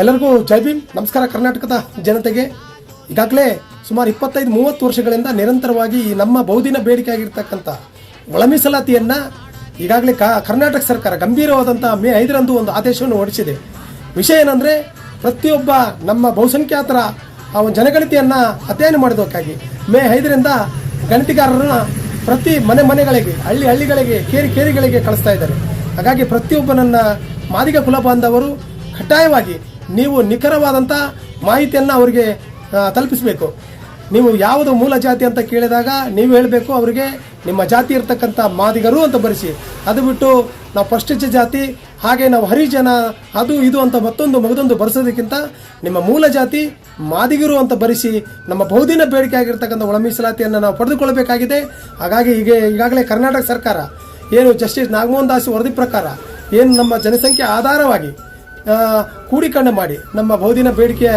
ಎಲ್ಲರಿಗೂ ಜೈ ಭೀಮ್. ನಮಸ್ಕಾರ ಕರ್ನಾಟಕದ ಜನತೆಗೆ. ಈಗಾಗಲೇ ಸುಮಾರು ಇಪ್ಪತ್ತೈದು, ಮೂವತ್ತು ವರ್ಷಗಳಿಂದ ನಿರಂತರವಾಗಿ ಈ ನಮ್ಮ ಬಹುದಿನ ಬೇಡಿಕೆ ಆಗಿರ್ತಕ್ಕಂಥ ಒಳ ಈಗಾಗಲೇ ಕರ್ನಾಟಕ ಸರ್ಕಾರ ಗಂಭೀರವಾದಂಥ ಮೇ ಐದರಂದು ಒಂದು ಆದೇಶವನ್ನು ಹೊರಡಿಸಿದೆ. ವಿಷಯ ಏನಂದರೆ, ಪ್ರತಿಯೊಬ್ಬ ನಮ್ಮ ಬಹುಸಂಖ್ಯಾತರ, ಆ ಒಂದು ಜನಗಣತಿಯನ್ನು ಅಧ್ಯಯನ ಮಾಡೋದಕ್ಕಾಗಿ ಮೇ ಐದರಿಂದ ಗಣತಿಗಾರರನ್ನ ಪ್ರತಿ ಮನೆ ಮನೆಗಳಿಗೆ, ಹಳ್ಳಿ ಹಳ್ಳಿಗಳಿಗೆ, ಕೇರಿ ಕೇರಿಗಳಿಗೆ ಕಳಿಸ್ತಾ ಇದ್ದಾರೆ. ಹಾಗಾಗಿ ಪ್ರತಿಯೊಬ್ಬ ನನ್ನ ಮಾದಿಗ ಕುಲ ಬಾಂಧವರು ಕಡ್ಡಾಯವಾಗಿ ನೀವು ನಿಖರವಾದಂಥ ಮಾಹಿತಿಯನ್ನು ಅವರಿಗೆ ತಲುಪಿಸಬೇಕು. ನೀವು ಯಾವುದು ಮೂಲ ಜಾತಿ ಅಂತ ಕೇಳಿದಾಗ ನೀವು ಹೇಳಬೇಕು ಅವರಿಗೆ, ನಿಮ್ಮ ಜಾತಿ ಇರ್ತಕ್ಕಂಥ ಮಾದಿಗರು ಅಂತ ಬರೆಸಿ. ಅದು ಬಿಟ್ಟು ನಾವು ಪರಿಶಿಷ್ಟ ಜಾತಿ, ಹಾಗೆ ನಾವು ಹರಿಜನ, ಅದು ಇದು ಅಂತ ಮತ್ತೊಂದು ಮಗದೊಂದು ಬರೆಸೋದಕ್ಕಿಂತ ನಿಮ್ಮ ಮೂಲ ಜಾತಿ ಮಾದಿಗರು ಅಂತ ಬರೆಸಿ ನಮ್ಮ ಬಹುದಿನ ಬೇಡಿಕೆ ಆಗಿರ್ತಕ್ಕಂಥ ಒಳ ಮೀಸಲಾತಿಯನ್ನು ನಾವು ಪಡೆದುಕೊಳ್ಳಬೇಕಾಗಿದೆ. ಹಾಗಾಗಿ ಈಗ ಈಗಾಗಲೇ ಕರ್ನಾಟಕ ಸರ್ಕಾರ ಏನು ಜಸ್ಟಿಸ್ ನಾಗಮೋಹನ್ ದಾಸ್ ವರದಿ ಪ್ರಕಾರ ಏನು ನಮ್ಮ ಜನಸಂಖ್ಯೆ ಆಧಾರವಾಗಿ ಕೂಡಿಕಂಡ ಮಾಡಿ. ನಮ್ಮ ಬಹುದಿನ ಬೇಡಿಕೆ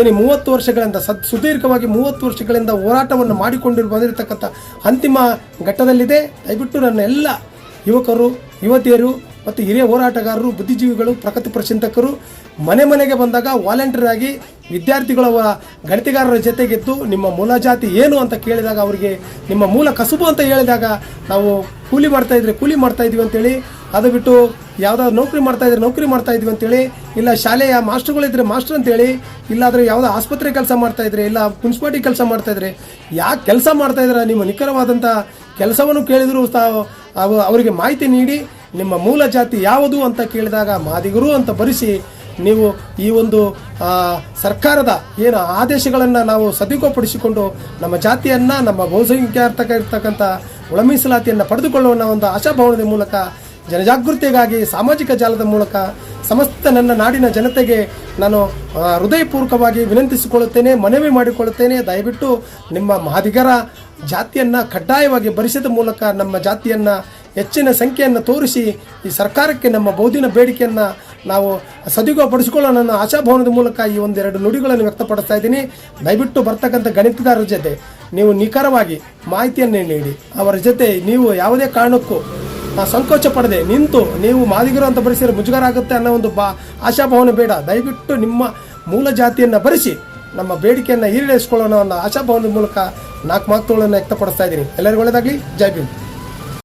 ಏನು ಮೂವತ್ತು ವರ್ಷಗಳಿಂದ ಸದ್ ಸುದೀರ್ಘವಾಗಿ ಮೂವತ್ತು ವರ್ಷಗಳಿಂದ ಹೋರಾಟವನ್ನು ಮಾಡಿಕೊಂಡಿರು ಬಂದಿರತಕ್ಕಂಥ ಅಂತಿಮ ಘಟ್ಟದಲ್ಲಿದೆ. ದಯವಿಟ್ಟು ನನ್ನ ಎಲ್ಲ ಯುವಕರು, ಯುವತಿಯರು ಮತ್ತು ಹಿರಿಯ ಹೋರಾಟಗಾರರು, ಬುದ್ಧಿಜೀವಿಗಳು, ಪ್ರಕೃತಿ ಪ್ರಚಿಂತಕರು ಮನೆ ಮನೆಗೆ ಬಂದಾಗ ವಾಲಂಟಿಯರ್ ಆಗಿ ವಿದ್ಯಾರ್ಥಿಗಳ ಗಣಿತಗಾರರ ಜೊತೆಗಿದ್ದು ನಿಮ್ಮ ಮೂಲ ಜಾತಿ ಏನು ಅಂತ ಕೇಳಿದಾಗ ಅವರಿಗೆ ನಿಮ್ಮ ಮೂಲ ಕಸುಬು ಅಂತ ಹೇಳಿದಾಗ ನಾವು ಕೂಲಿ ಮಾಡ್ತಾ ಇದ್ರೆ ಕೂಲಿ ಮಾಡ್ತಾ ಇದೀವಿ ಅಂತೇಳಿ, ಅದು ಬಿಟ್ಟು ಯಾವ್ದಾದ್ರು ನೌಕರಿ ಮಾಡ್ತಾ ಇದ್ರೆ ನೌಕರಿ ಮಾಡ್ತಾ ಇದೀವಿ ಅಂತೇಳಿ, ಇಲ್ಲ ಶಾಲೆಯ ಮಾಸ್ಟರ್ಗಳಿದ್ರೆ ಮಾಸ್ಟರ್ ಅಂತೇಳಿ, ಇಲ್ಲಾದರೆ ಯಾವುದೋ ಆಸ್ಪತ್ರೆ ಕೆಲಸ ಮಾಡ್ತಾ ಇದ್ರೆ, ಇಲ್ಲ ಮುನ್ಸಿಪಾಲಿಟಿ ಕೆಲಸ ಮಾಡ್ತಾ ಇದ್ರೆ, ಯಾಕೆ ಕೆಲಸ ಮಾಡ್ತಾ ಇದ್ರೆ ನಿಮ್ಮ ನಿಖರವಾದಂಥ ಕೆಲಸವನ್ನು ಕೇಳಿದರೂ ತಾವು, ಅವು ಅವರಿಗೆ ಮಾಹಿತಿ ನೀಡಿ ನಿಮ್ಮ ಮೂಲ ಜಾತಿ ಯಾವುದು ಅಂತ ಕೇಳಿದಾಗ ಮಾದಿಗರು ಅಂತ ಬರೆಸಿ ನೀವು ಈ ಒಂದು ಸರ್ಕಾರದ ಏನು ಆದೇಶಗಳನ್ನು ನಾವು ಸದುಪಡಿಸಿಕೊಂಡು ನಮ್ಮ ಜಾತಿಯನ್ನು, ನಮ್ಮ ಬಹುಸಂಖ್ಯಾತಕ ಇರ್ತಕ್ಕಂಥ ಒಳ ಮೀಸಲಾತಿಯನ್ನು ಪಡೆದುಕೊಳ್ಳುವ ಒಂದು ಆಶಾಭಾವನದ ಮೂಲಕ, ಜನಜಾಗೃತಿಗಾಗಿ, ಸಾಮಾಜಿಕ ಜಾಲದ ಮೂಲಕ ಸಮಸ್ತ ನನ್ನ ನಾಡಿನ ಜನತೆಗೆ ನಾನು ಹೃದಯಪೂರ್ವಕವಾಗಿ ವಿನಂತಿಸಿಕೊಳ್ಳುತ್ತೇನೆ, ಮನವಿ ಮಾಡಿಕೊಳ್ಳುತ್ತೇನೆ. ದಯವಿಟ್ಟು ನಿಮ್ಮ ಮಾದಿಗರ ಜಾತಿಯನ್ನು ಕಡ್ಡಾಯವಾಗಿ ಭರಿಸಿದ ಮೂಲಕ ನಮ್ಮ ಜಾತಿಯನ್ನು ಹೆಚ್ಚಿನ ಸಂಖ್ಯೆಯನ್ನು ತೋರಿಸಿ ಈ ಸರ್ಕಾರಕ್ಕೆ ನಮ್ಮ ಬೌದ್ಧಿನ ಬೇಡಿಕೆಯನ್ನು ನಾವು ಸದುಪಡಿಸಿಕೊಳ್ಳೋಣ ಅನ್ನೋ ಆಶಾಭವನದ ಮೂಲಕ ಈ ಒಂದೆರಡು ನುಡಿಗಳನ್ನು ವ್ಯಕ್ತಪಡಿಸ್ತಾ ಇದ್ದೀನಿ. ದಯವಿಟ್ಟು ಬರ್ತಕ್ಕಂಥ ಗಣಿತದಾರರ ಜೊತೆ ನೀವು ನಿಖರವಾಗಿ ಮಾಹಿತಿಯನ್ನು ನೀಡಿ. ಅವರ ಜೊತೆ ನೀವು ಯಾವುದೇ ಕಾರಣಕ್ಕೂ ಸಂಕೋಚ ಪಡದೆ ನಿಂತು ನೀವು ಮಾದಿಗರು ಅಂತ ಬರೆಸಿದ್ರೆ ಮುಜುಗರ ಆಗುತ್ತೆ ಅನ್ನೋ ಒಂದು ಬಾ ಆಶಾಭಾವನೆ ಬೇಡ. ದಯವಿಟ್ಟು ನಿಮ್ಮ ಮೂಲ ಜಾತಿಯನ್ನು ಬರೆಸಿ ನಮ್ಮ ಬೇಡಿಕೆಯನ್ನು ಈಡೇರಿಸಿಕೊಳ್ಳೋಣ ಅನ್ನೋ ಆಶಾಭಾವನದ ಮೂಲಕ ನಾಲ್ಕು ಮಾತುಗಳನ್ನು ವ್ಯಕ್ತಪಡಿಸ್ತಾ ಇದ್ದೀನಿ. ಎಲ್ಲರಿಗೂ ಒಳ್ಳೆಯದಾಗಲಿ. ಜೈ ಭೀಮ್.